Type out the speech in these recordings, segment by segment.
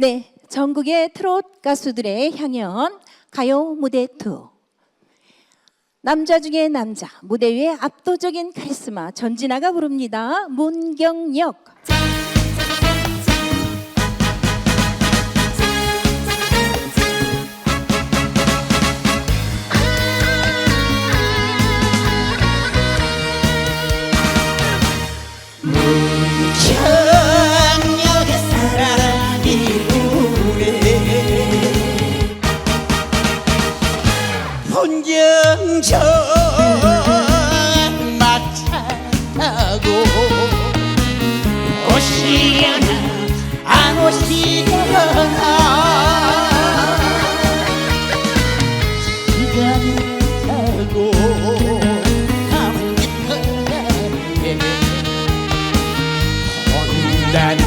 네, 전국의 트롯 가수들의 향연 가요 무대 투. 남자 중에 남자, 무대 위에 압도적인 카리스마 전진아가 부릅니다. 문경역. 청 본경전 막차 타고. 오시려나 안 오시려나. 시간이 가면 깊어가네 온다는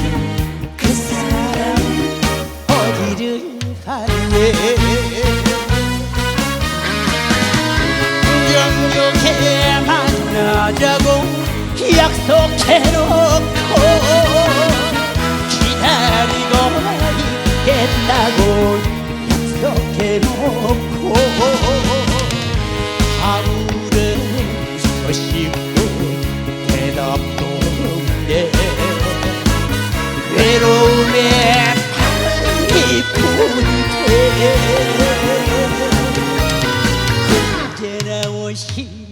그 사람 어디를 갔네 만나자고 약속해놓고 기다리고 있겠다고 약속해놓고 아무런 소식도 대답도 없네 외로움에 깊은데 언제나 오시려나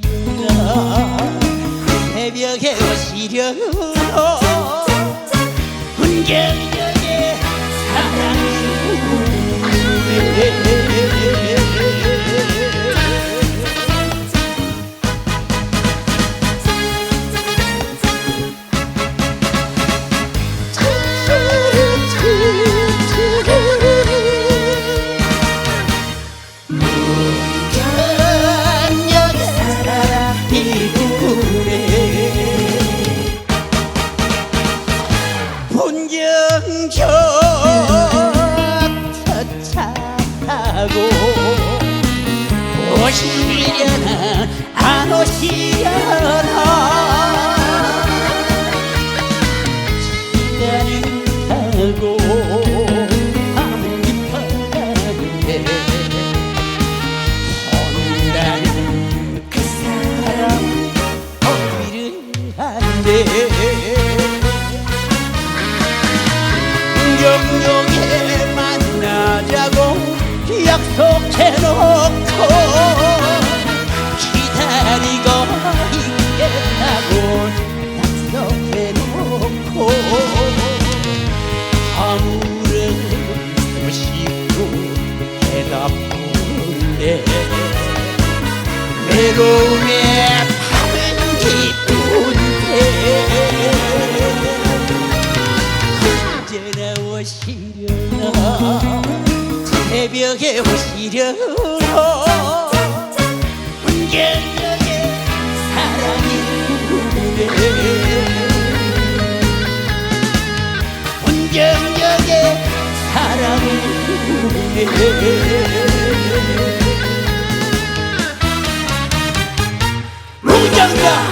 새벽에 오시려나 훈경역에 사랑이 본경적 터차하고 오시려나 안 오시려나. 시간을 타고 밤은 깊어가는데 온다는 그 사람 어디를 한대 약속해놓고 기다리고 있겠다고 약속해놓고 아무런 소식도 대답도 없네 외로움에 밤은 깊은데. 언제나 오시려나 새벽에 오시려고. 분경역에 사랑이 부네. 분경역에 사랑이 부네. 무정역